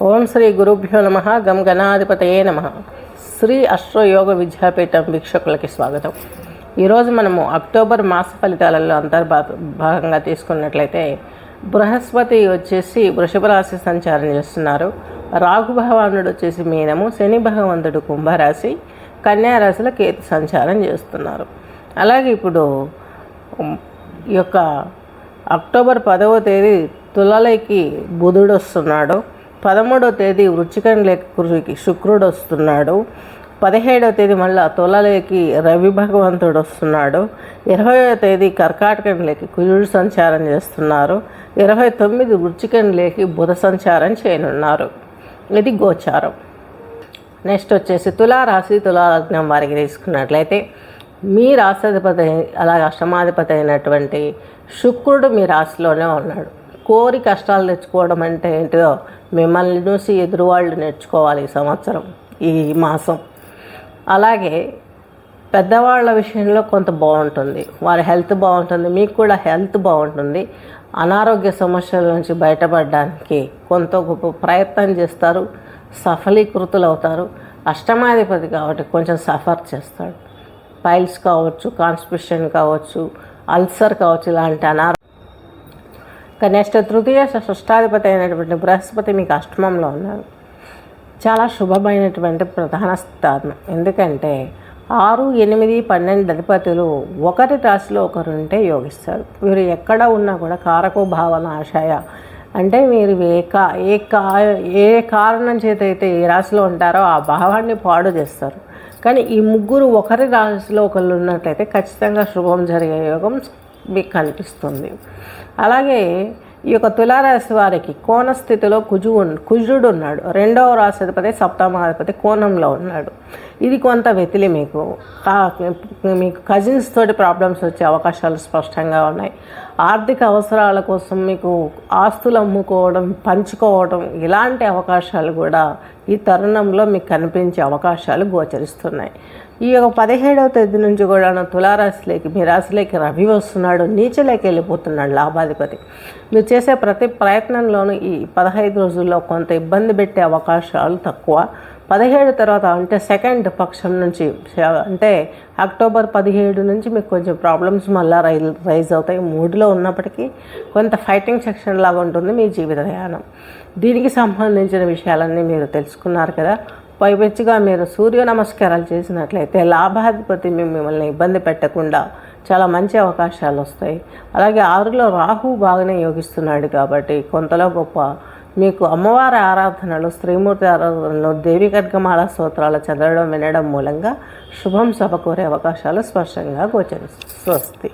ఓం శ్రీ గురుభ్యో నమ గం గణాధిపతయే నమ. శ్రీ అశ్వయోగ విద్యాపీఠం వీక్షకులకి స్వాగతం. ఈరోజు మనము అక్టోబర్ మాస ఫలితాలలో అంతర్భా భాగంగా తీసుకున్నట్లయితే బృహస్పతి వచ్చేసి వృషభ రాశి సంచారం చేస్తున్నారు. రాహు భగవానుడు వచ్చేసి మీనము శని భగవంతుడు కుంభరాశి కన్యారాశిలో కేతు సంచారం చేస్తున్నారు. అలాగే ఇప్పుడు ఈ యొక్క అక్టోబర్ పదవ తేదీ తులలకి బుధుడు వస్తున్నాడు. పదమూడో తేదీ వృచ్చికంలోకి శుక్రుడు వస్తున్నాడు. పదిహేడవ తేదీ మళ్ళీ తులలేకి రవి భగవంతుడు వస్తున్నాడు. ఇరవైవ తేదీ కర్కాటకం లేకి కుజుడు సంచారం చేస్తున్నారు. ఇరవై తొమ్మిది వృచ్చికంలోకి బుధ సంచారం చేయనున్నారు. ఇది గోచారం. నెక్స్ట్ వచ్చేసి తులారాశి తులాలగ్నం వారికి తీసుకున్నట్లయితే మీ రాశాధిపతి అలాగే అష్టమాధిపతి అయినటువంటి శుక్రుడు మీ రాశిలోనే ఉన్నాడు. కోరి కష్టాలు తెచ్చుకోవడం అంటే ఏంటో మిమ్మల్ని చూసి ఎదురువాళ్ళు నేర్చుకోవాలి ఈ సంవత్సరం ఈ మాసం. అలాగే పెద్దవాళ్ళ విషయంలో కొంత బాగుంటుంది. వారి హెల్త్ బాగుంటుంది. మీకు కూడా హెల్త్ బాగుంటుంది. అనారోగ్య సమస్యల నుంచి బయటపడడానికి కొంత గొప్ప ప్రయత్నం చేస్తారు. సఫలీకృతులు అవుతారు అష్టమాధిపతి కాబట్టి కొంచెం సఫర్ చేస్తాడు పైల్స్ కావచ్చు కాన్స్పిషన్ కావచ్చు అల్సర్ కావచ్చు ఇలాంటి అనారో నెక్స్ట్ తృతీయ షష్టాధిపతి అయినటువంటి బృహస్పతి మీకు అష్టమంలో ఉన్నారు. చాలా శుభమైనటువంటి ప్రధాన స్థానం. ఎందుకంటే ఆరు ఎనిమిది పన్నెండు అధిపతులు ఒకరి రాశిలో ఒకరు ఉంటే యోగిస్తారు. వీరు ఎక్కడ ఉన్నా కూడా కారకో భావన ఆశయ. అంటే మీరు ఏ కా ఏ కా ఏ కారణం చేత అయితే ఏ రాశిలో ఉంటారో ఆ భావాన్ని పాడు చేస్తారు. కానీ ఈ ముగ్గురు ఒకరి రాశిలో ఒకళ్ళు ఉన్నట్లయితే ఖచ్చితంగా శుభం జరిగే యోగం మీకు కనిపిస్తుంది. అలాగే ఈ యొక్క తులారాశి వారికి కోణ స్థితిలో కుజు కుజుడు ఉన్నాడు. రెండవ రాశిపతి సప్తమాధిపతి కోణంలో ఉన్నాడు. ఇది కొంత వెతిలి మీకు. మీకు కజిన్స్ తోటి ప్రాబ్లమ్స్ వచ్చే అవకాశాలు స్పష్టంగా ఉన్నాయి. ఆర్థిక అవసరాల కోసం మీకు ఆస్తులు అమ్ముకోవడం పంచుకోవడం ఇలాంటి అవకాశాలు కూడా ఈ తరుణంలో మీకు కనిపించే అవకాశాలు గోచరిస్తున్నాయి. ఈ యొక్క పదిహేడవ తేదీ నుంచి కూడా తులారాశిలోకి మీ రాశిలోకి రవి వస్తున్నాడు నీచలోకి వెళ్ళిపోతున్నాడు లాభాధిపతి. మీరు చేసే ప్రతి ప్రయత్నంలోనూ ఈ పదహైదు రోజుల్లో కొంత ఇబ్బంది పెట్టే అవకాశాలు తక్కువ. పదిహేడు తర్వాత అంటే సెకండ్ పక్షం నుంచి అంటే అక్టోబర్ పదిహేడు నుంచి మీకు కొంచెం ప్రాబ్లమ్స్ మళ్ళీ రై రైజ్ అవుతాయి. మూడులో ఉన్నప్పటికీ కొంత ఫైటింగ్ సెక్షన్ లాగా ఉంటుంది మీ జీవిత ప్రయాణం దీనికి సంబంధించిన విషయాలన్నీ మీరు తెలుసుకున్నారు కదా. పైపెచ్చుగా మీరు సూర్య నమస్కారాలు చేసినట్లయితే లాభాధిపతి మిమ్మల్ని ఇబ్బంది పెట్టకుండా చాలా మంచి అవకాశాలు వస్తాయి. అలాగే ఆరులో రాహు బాగానే యోగిస్తున్నాడు కాబట్టి కొంతలో గొప్ప మీకు అమ్మవారి ఆరాధనలు స్త్రీమూర్తి ఆరాధనలు దేవి ఖడ్గమాల స్తోత్రాలు చదవడం వినడం మూలంగా శుభం సమకూరే అవకాశాలు స్పష్టంగా గోచరిస్తాయి స్వస్తి.